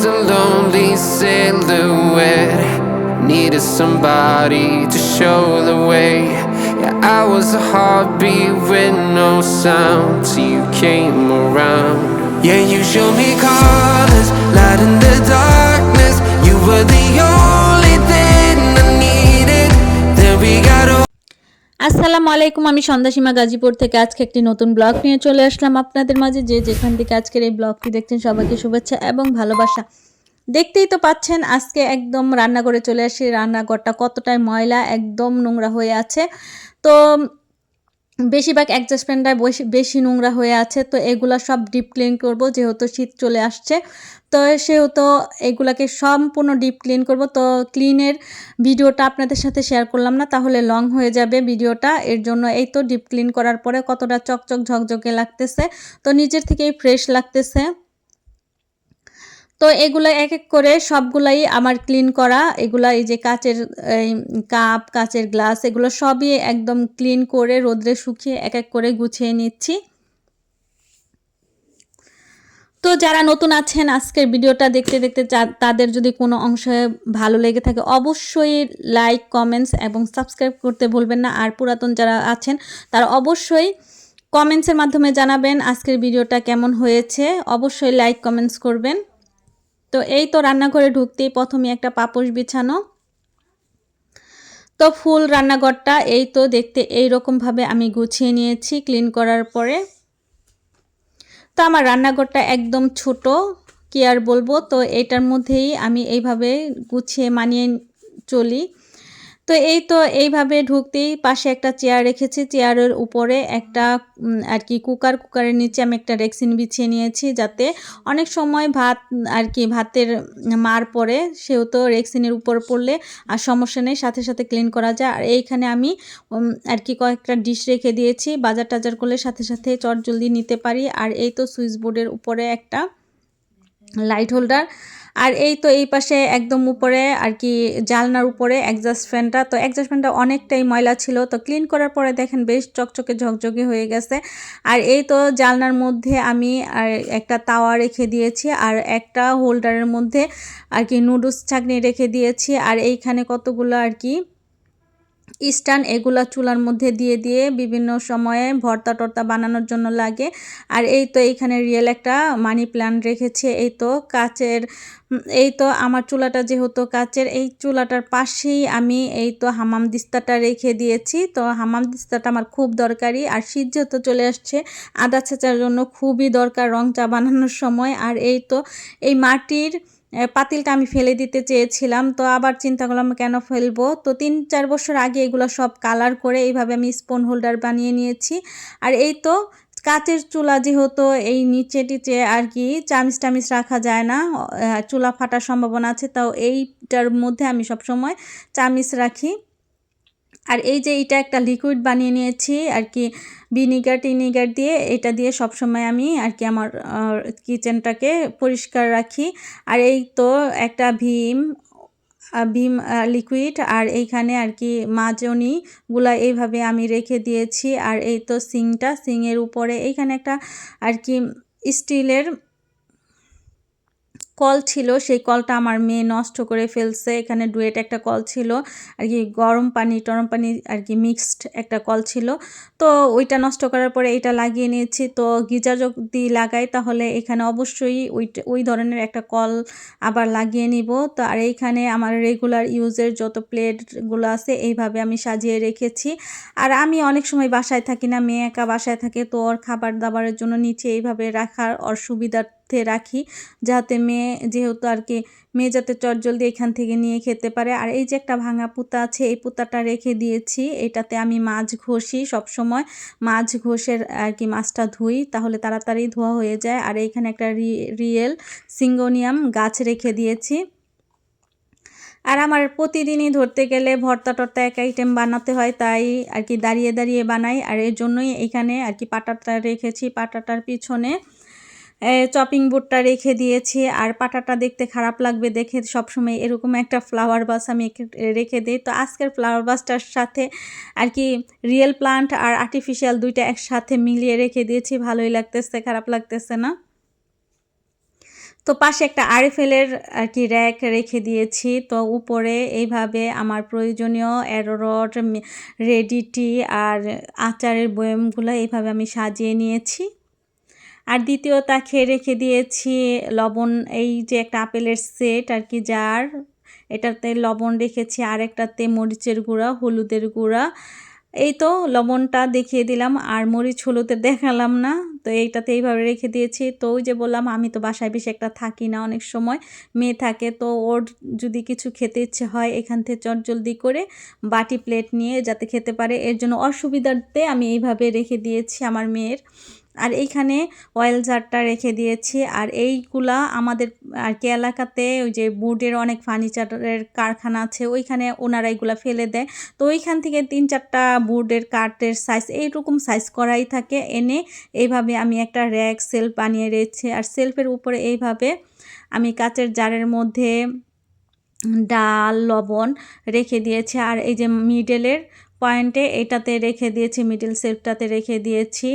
was a lonely silhouette. Needed somebody to show the way. Yeah, I was a heartbeat with no sound till you came around. Yeah, you showed me colors, আসসালামু আলাইকুম, আমি সন্ধ্যাসীমা গাজীপুর থেকে। আজকে একটি নতুন blog নিয়ে চলে আসলাম আপনাদের মাঝে। যে যেখান থেকে আজকের এই ব্লগটি দেখছেন, সবাইকে শুভেচ্ছা এবং ভালোবাসা। দেখতেই তো পাচ্ছেন, আজকে একদম রান্না করে চলে আসি। রান্নাঘরটা কতটাই ময়লা, একদম নোংরা হয়ে আছে। তো বেশিরভাগ অ্যাডজাস্টমেন্টটা বেশি বেশি নোংরা হয়ে আছে, তো এগুলা সব ডিপ ক্লিন করব, যেহেতু শীত চলে আসছে। তো সেহেতু এগুলাকে সম্পূর্ণ ডিপ ক্লিন করব। তো ক্লিনের ভিডিওটা আপনাদের সাথে শেয়ার করলাম না, তাহলে লং হয়ে যাবে ভিডিওটা। এর জন্য এই তো ডিপ ক্লিন করার পরে কতটা চকচক ঝকঝকে লাগতেছে, তো নিজের থেকেই ফ্রেশ লাগতেছে। তো এগুলো এক এক করে সবগুলাই আমার ক্লিন করা। এগুলা এই যে কাচের, এই কাপ কাচের গ্লাস এগুলো সবই একদম ক্লিন করে রোদ্রে শুকিয়ে এক এক করে গুছিয়ে নিচ্ছি। তো যারা নতুন আছেন, আজকের ভিডিওটা দেখতে দেখতে তাদের যদি কোনো অংশে ভালো লেগে থাকে, অবশ্যই লাইক কমেন্টস এবং সাবস্ক্রাইব করতে ভুলবেন না। আর পুরাতন যারা আছেন, তারা অবশ্যই কমেন্টসের মাধ্যমে জানাবেন আজকের ভিডিওটা কেমন হয়েছে। অবশ্যই লাইক কমেন্টস করবেন। তো এই তো রান্নাঘরে ঢুকতেই প্রথমে একটা পাপোশ বিছানো। তো ফুল রান্নাঘরটা এই তো দেখতে এই রকমভাবে আমি গুছিয়ে নিয়েছি ক্লিন করার পরে। তো আমার রান্নাঘরটা একদম ছোট, কি আর বলব? তো এটার মধ্যেই আমি এইভাবে গুছিয়ে মানিয়ে চলি। তো এই তো এইভাবে ঢুকতেই পাশে একটা চেয়ার রেখেছি। চেয়ারের উপরে একটা আর কি কুকার, কুকারের নিচে আমি একটা রেক্সিন বিছিয়ে নিয়েছি যাতে অনেক সময় ভাত, আর কি ভাতের মার পরে সেও তো রেক্সিনের উপর পড়লে আর সমস্যা নেই, সাথে সাথে ক্লিন করা যায়। আর এইখানে আমি আর কি কয়েকটা ডিশ রেখে দিয়েছি, বাজার টাজার করলে সাথে সাথে চট জলদি নিতে পারি। আর এই তো সুইচ বোর্ডের উপরে একটা লাইট হোল্ডার আর এই তো এই পাশে একদম উপরে আর কি জালনার উপরে অ্যাডজাস্ট ফ্যানটা তো অ্যাডজাস্ট ফ্যানটা অনেকটাই ময়লা ছিল। তো ক্লিন করার পরে দেখেন বেশ চকচকে ঝকঝকে হয়ে গেছে। আর এই তো জালনার মধ্যে আমি আর একটা তাওয়া রেখে দিয়েছি আর একটা হোল্ডারের মধ্যে আর কি নুডলস ছাকনি রেখে দিয়েছি। আর এইখানে কতগুলো আর কি স্টান এগুলো চুলার মধ্যে দিয়ে দিয়ে বিভিন্ন সময়ে ভর্তা টর্তা বানানোর জন্য লাগে। আর এই তো এইখানে রিয়েল একটা মানি প্ল্যান্ট রেখেছে। এই তো কাচের, এই তো আমার চুলাটা যেহেতু কাচের, এই চুলাটার পাশেই আমি এই তো হামাম দিস্তাটা রেখে দিয়েছি। তো হামাম দিস্তাটা আমার খুব দরকারি। আর শীত যেহেতু চলে আসছে, আদা ছেঁচার জন্য খুবই দরকার রং চা বানানোর সময়। আর এই তো এই মাটির পাতিলটা আমি ফেলে দিতে চেয়েছিলাম, তো আবার চিন্তা করলাম কেন ফেলব? তো তিন চার বছর আগে এগুলো সব কালার করে এইভাবে আমি স্পুন হোল্ডার বানিয়ে নিয়েছি। আর এই তো কাচের চুলা যেহেতু এই নিচে টিচে আর কি চামিচ টামিচ রাখা যায় না চুলা ফাটার সম্ভাবনা আছে, তাও এইটার মধ্যে আমি সবসময় চামিচ রাখি। আর এই যে এটা একটা লিকুইড বানিয়ে নিয়েছি, আর কি ভিনিগার টিনিগার দিয়ে এটা দিয়ে সবসময় আমি আর কি আমার কিচেনটাকে পরিষ্কার রাখি। আর এই তো একটা ভীম ভীম লিকুইড আর এইখানে আর কি মাজনি গুলা এইভাবে আমি রেখে দিয়েছি। আর এই তো সিংটা, সিংয়ের উপরে এইখানে একটা আর কি স্টিলের কল ছিল, সেই কলটা আমার মেয়ে নষ্ট করে ফেলছে। এখানে ডুয়েট একটা কল ছিল, আর কি গরম পানি, টরম পানি আর কি মিক্সড একটা কল ছিল। তো ওইটা নষ্ট করার পরে এটা লাগিয়ে নিয়েছি। তো গিজার যদি লাগাই তাহলে এখানে অবশ্যই ওই ওই ধরনের একটা কল আবার লাগিয়ে নিব। তো আর এইখানে আমার রেগুলার ইউজের যত প্লেটগুলো আছে এইভাবে আমি সাজিয়ে রেখেছি। আর আমি অনেক সময় বাসায় থাকি না, মেয়ে একা বাসায় থাকে, তো ওর খাবার দাবারের জন্য নিচে এইভাবে রাখার ওর সুবিধার্থে রাখি, যাতে মেয়ে যেহেতু আর কি, মেয়ে যাতে চটজলদি এখান থেকে নিয়ে খেতে পারে। আর এই যে একটা ভাঙা পুঁতা আছে, এই পুঁতাটা রেখে দিয়েছি। এটাতে আমি মাছ ঘষি সব সময় মাছ ঘষের আর কি মাছটা ধুই, তাহলে তাড়াতাড়ি ধোয়া হয়ে যায়। আর এইখানে একটা রিয়েল সিঙ্গোনিয়াম গাছ রেখে দিয়েছি। আর আমার প্রতিদিনই ধরতে গেলে ভর্তা টর্তা এক আইটেম বানাতে হয়, তাই আর কি দাঁড়িয়ে দাঁড়িয়ে বানাই। আর এর জন্যই এখানে আর কি পাটাটা রেখেছি, পাটাটার পিছনে। চপিং বোর্ডটা রেখে দিয়েছি আর পাটাটা দেখতে খারাপ লাগবে দেখে সবসময় এরকম একটা ফ্লাওয়ার বাস আমি রেখে দিই। তো আজকের ফ্লাওয়ার বাসটার সাথে আর কি রিয়েল প্লান্ট আর আর্টিফিশিয়াল দুইটা একসাথে মিলিয়ে রেখে দিয়েছি। ভালোই লাগতেছে, খারাপ লাগতেছে না। তো পাশে একটা আরএফএলের আর কি র্যাক রেখে দিয়েছি। তো উপরে এইভাবে আমার প্রয়োজনীয় অ্যারোরড রেডিটি আর আচারের বয়ামগুলো এইভাবে আমি সাজিয়ে নিয়েছি। আর দ্বিতীয় তাকে রেখে দিয়েছি লবণ, এই যে একটা আপেলের সেট আর কি জার এটাতে লবণ রেখেছি আর একটাতে মরিচের গুঁড়া, হলুদের গুঁড়া। এই তো লবণটা দেখিয়ে দিলাম, আর মরিচ হলুদের দেখালাম না, তো এইটাতে এইভাবে রেখে দিয়েছি। তো ওই যে বললাম, আমি তো বাসায় বেশি একটা থাকি না, অনেক সময় মেয়ে থাকে, তো ওর যদি কিছু খেতে ইচ্ছে হয়, এখান থেকে চটজলদি করে বাটি প্লেট নিয়ে যাতে খেতে পারে। এর জন্য অসুবিধার্থে আমি এইভাবে রেখে দিয়েছি আমার মেয়ের। আর এইখানে অয়েল জারটা রেখে দিয়েছি। আর এইগুলা আমাদের, আর কি এলাকাতে ওই যে বুডের অনেক ফার্নিচারের কারখানা আছে, ওইখানে ওনারা এইগুলা ফেলে দেয়। তো ওইখান থেকে তিন চারটা বুডের কাঠের সাইজ এইরকম সাইজ করাই থাকে। এনে এইভাবে আমি একটা র্যাক সেলফ বানিয়ে রেখেছি। আর সেলফের উপরে এইভাবে আমি কাচের জারের মধ্যে ডাল, লবণ রেখে দিয়েছি। আর এই যে মিডেলের পয়েন্টে এটাতে রেখে দিয়েছি মিডল সেলফটাতে রেখে দিয়েছি।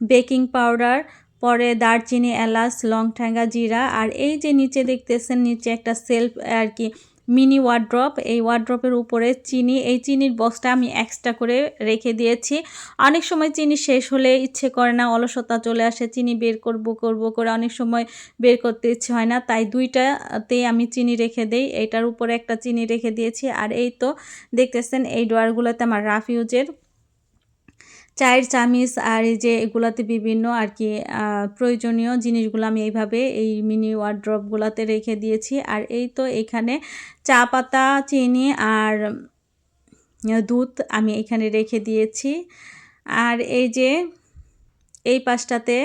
বেকিং পাউডার, পরে দারচিনি, এলাচ, লং ঠ্যাঙ্গা, জিরা, আর এই যে নিচে দেখতেছেন, নিচে একটা সেলফ আর কি মিনি ওয়ার্ড্রপ এই ওয়ার্ড্রপের উপরে চিনি, এই চিনির বক্সটা আমি এক্সট্রা করে রেখে দিয়েছি। অনেক সময় চিনি শেষ হলে ইচ্ছে করে না, অলসতা চলে আসে, চিনি বের করব করব করে অনেক সময় বের করতে ইচ্ছে হয় না, তাই দুইটাতে আমি চিনি রেখে দেই। এটার উপরে একটা চিনি রেখে দিয়েছি, আর এই তো দেখতেছেন, এই ডোয়ারগুলোতে আমার রাফ ইউজের চায়ের চামিচ আর এই যে এগুলাতে বিভিন্ন আর কি প্রয়োজনীয় জিনিসগুলো আমি এইভাবে এই মিনি ওয়ার্ড্রপগুলোতে রেখে দিয়েছি। আর এই তো এখানে চা পাতা, চিনি আর দুধ আমি এখানে রেখে দিয়েছি। আর এই যে এই পাশটাতে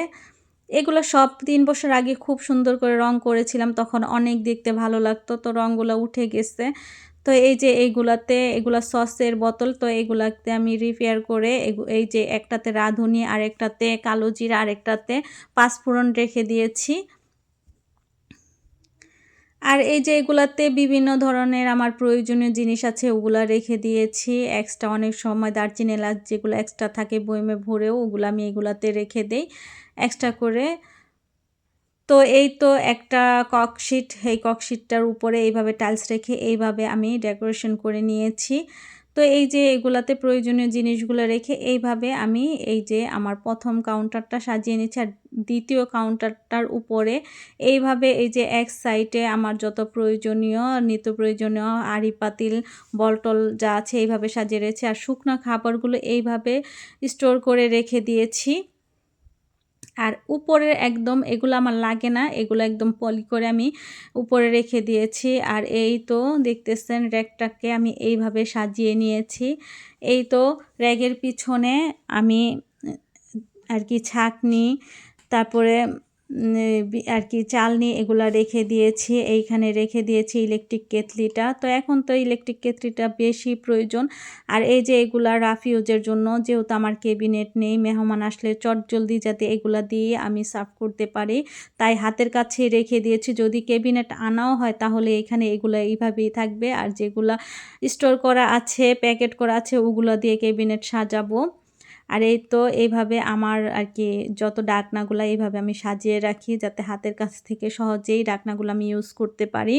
এগুলো সব তিন বছর আগে খুব সুন্দর করে রং করেছিলাম, তখন অনেক দেখতে ভালো লাগতো। তো রঙগুলো উঠে গেছে। তো এই যে এইগুলাতে এগুলা সসের বোতল, তো এগুলাতে আমি রিপেয়ার করে এই যে একটাতে রাঁধুনি আর একটাতে কালো জিরা আর একটাতে পাঁচফোড়ন রেখে দিয়েছি। আর এই যে এগুলাতে বিভিন্ন ধরনের আমার প্রয়োজনীয় জিনিস আছে, ওগুলা রেখে দিয়েছি। এক্সট্রা অনেক সময় দারচিনি এলাচ যেগুলো এক্সট্রা থাকে বইমে ভরেও, ওগুলো আমি এগুলাতে রেখে দেই। এক্সট্রা করে তো এই তো একটা ককশিট এই ককশিটটার উপরে এইভাবে টাইলস রেখে এইভাবে আমি ডেকোরেশন করে নিয়েছি। তো এই যে এগুলাতে প্রয়োজনীয় জিনিসগুলো রেখে এইভাবে আমি এই যে আমার প্রথম কাউন্টারটা সাজিয়ে নিচ্ছি আর দ্বিতীয় কাউন্টারটার উপরে এইভাবে এই যে এক সাইডে আমার যত প্রয়োজনীয়, নিত্য প্রয়োজনীয় আড়ি, পাতিল, বলটল যা আছে এইভাবে সাজিয়ে রয়েছে আর শুকনো খাবারগুলো এইভাবে স্টোর করে রেখে দিয়েছি। আর উপরে একদম এগুলো আমার লাগে না, এগুলো একদম পলি করে আমি উপরে রেখে দিয়েছি। আর এই তো দেখতেছেন র্যাকটাকে আমি এইভাবে সাজিয়ে নিয়েছি। এই তো র্যাগের পিছনে আমি আর কি ছাঁকনি, তারপরে আর কি চালনি এগুলা রেখে দিয়েছি, এইখানে রেখে দিয়েছি ইলেকট্রিক কেতলিটা তো এখন তো ইলেকট্রিক কেতলিটা বেশি প্রয়োজন। আর এই যে এগুলা রাফ ইউজের জন্য, যেহেতু আমার কেবিনেট নেই, মেহমান আসলে চট জলদি যাতে এগুলা দিয়ে আমি সার্ভ করতে পারি। তাই হাতের কাছে রেখে দিয়েছি। যদি কেবিনেট আনাও হয়, তাহলে এখানে এগুলো এইভাবেই থাকবে। আর যেগুলা স্টোর করা আছে প্যাকেট করা আছে, ওগুলো দিয়ে কেবিনেট সাজাবো। আর এই তো এইভাবে আমার আর কি যত ডাকনাগুলো এইভাবে আমি সাজিয়ে রাখি যাতে হাতের কাছ থেকে সহজেই ডাকনাগুলো আমি ইউজ করতে পারি।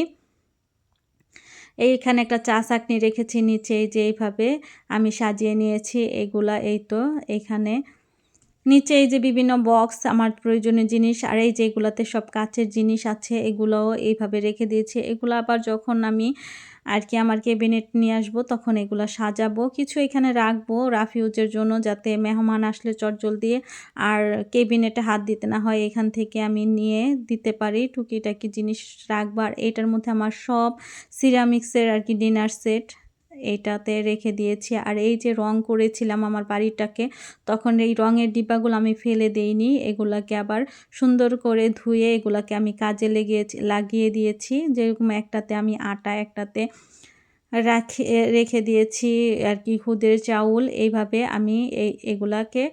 এইখানে একটা চা চাকনি রেখেছি নিচে যে এইভাবে আমি সাজিয়ে নিয়েছি এগুলা, এই তো এখানে নিচে এই যে বিভিন্ন বক্স আমার প্রয়োজনীয় জিনিস, আর এই যে এগুলাতে সব কাচের জিনিস আছে, এগুলোও এইভাবে রেখে দিয়েছি। এগুলো আবার যখন আমি আর কি আমার কেবিনেট নিয়ে আসব, তখন এগুলো সাজাবো। কিছু এখানে রাখব রাফিউজের জন্য যাতে মেহমান আসলে চটজল দিয়ে আর কেবিনেটে হাত দিতে না হয়, এখান থেকে আমি নিয়ে দিতে পারি টুকিটাকি জিনিস রাখব। আর এটার মধ্যে আমার সব সিরামিক্সের আর কি ডিনার সেট এইটাতে রেখে দিয়েছি। আর এই যে রং করেছিলাম আমার বাড়িটাকে, তখন এই রঙের ডিব্বাগুলো আমি ফেলে দেইনি। এগুলাকে আবার সুন্দর করে ধুয়ে এগুলাকে আমি কাজে লেগিয়েছি লাগিয়ে দিয়েছি। যেরকম একটাতে আমি আটা, একটাতে রাখে, রেখে দিয়েছি আর কি খুদের চাউল। এইভাবে আমি এই, এগুলাকে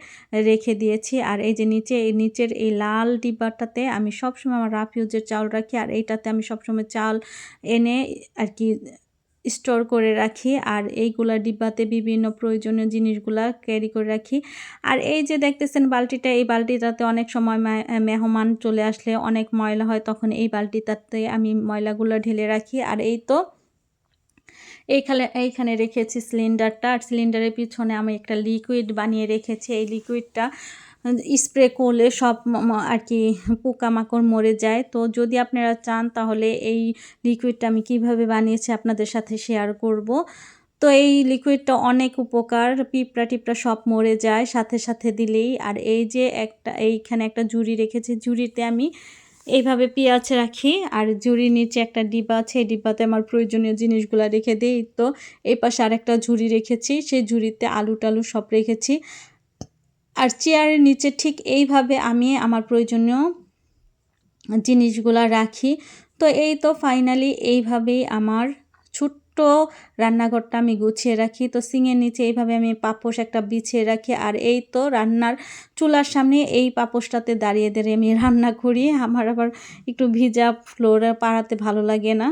রেখে দিয়েছি। আর এই যে নিচে, এই নিচের এই লাল ডিব্বাটাতে আমি সবসময় আমার রাফ ইউজের চাউল রাখি। আর এইটাতে আমি সবসময় চাল এনে আর কি স্টোর করে রাখি আর এইগুলা ডিব্বাতে বিভিন্ন প্রয়োজনীয় জিনিসগুলা ক্যারি করে রাখি। আর এই যে দেখতেছেন বালতিটা, এই বালতিটাতে অনেক সময় মেহমান চলে আসলে অনেক ময়লা হয়, তখন এই বালতিটাতে আমি ময়লাগুলো ঢেলে রাখি। আর এই তো এইখানে এইখানে রেখেছি সিলিন্ডারটা। আর সিলিন্ডারের পিছনে আমি একটা লিকুইড বানিয়ে রেখেছি। এই লিকুইডটা স্প্রে করলে সব আর কি পোকামাকড় মরে যায়। তো যদি আপনারা চান তাহলে এই লিকুইডটা আমি কীভাবে বানিয়েছি আপনাদের সাথে শেয়ার করব। তো এই লিকুইডটা অনেক উপকার পিঁপড়া টিপড়া সব মরে যায় সাথে সাথে দিলেই। আর এই যে একটা, এইখানে একটা ঝুড়ি রেখেছি, ঝুড়িতে আমি এইভাবে পেঁয়াজ রাখি আর ঝুড়ির নিচে একটা ডিব্বা আছে, এই ডিব্বাতে আমার প্রয়োজনীয় জিনিসগুলো রেখে দিই। তো এই পাশে আরেকটা ঝুড়ি রেখেছি, সেই ঝুড়িতে আলু টালু সব রেখেছি। আর চেয়ারের নিচে ঠিক এইভাবে আমি আমার প্রয়োজনীয় জিনিসগুলা রাখি। তো এই তো ফাইনালি এইভাবেই আমার ছোট্ট রান্নাঘরটা আমি গুছিয়ে রাখি। তো সিঙের নিচে এইভাবে আমি পাপোশ একটা বিছিয়ে রাখি। আর এই তো রান্নার চুলার সামনে এই পাপোশটাতে দাঁড়িয়ে দাঁড়িয়ে আমি রান্না করি। আমার আবার একটু ভিজা ফ্লোরে পাড়াতে ভালো লাগে না।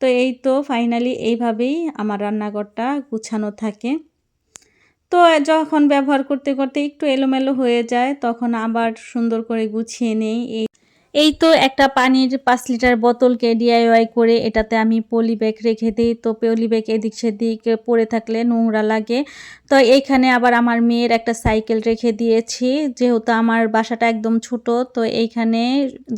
তো এই তো ফাইনালি এইভাবেই আমার রান্নাঘরটা গুছানো থাকে। তো যখন ব্যবহার করতে করতে একটু এলোমেলো হয়ে যায়, তখন আবার সুন্দর করে গুছিয়ে নেই। এই তো একটা পানির পাঁচ লিটার বোতলকে ডিআইওয়াই করে এটাতে আমি পলি ব্যাগ রেখে দিই। তো পলি ব্যাগ এদিক সেদিক পড়ে থাকলে নোংরা লাগে। তো এইখানে আবার আমার মেয়ের একটা সাইকেল রেখে দিয়েছি। যেহেতু আমার বাসাটা একদম ছোট, তো এইখানে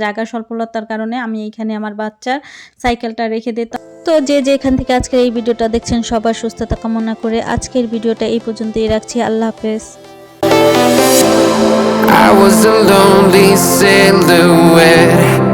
জায়গা স্বল্পলতার কারণে আমি এইখানে আমার বাচ্চার সাইকেলটা রেখে দিই তো যে যেখান থেকে আজকের এই ভিডিওটা দেখছেন, সবার সুস্থতা কামনা করে আজকের ভিডিওটা এই পর্যন্তই রাখছি। আল্লাহ হাফেজ। I was a lonely silhouette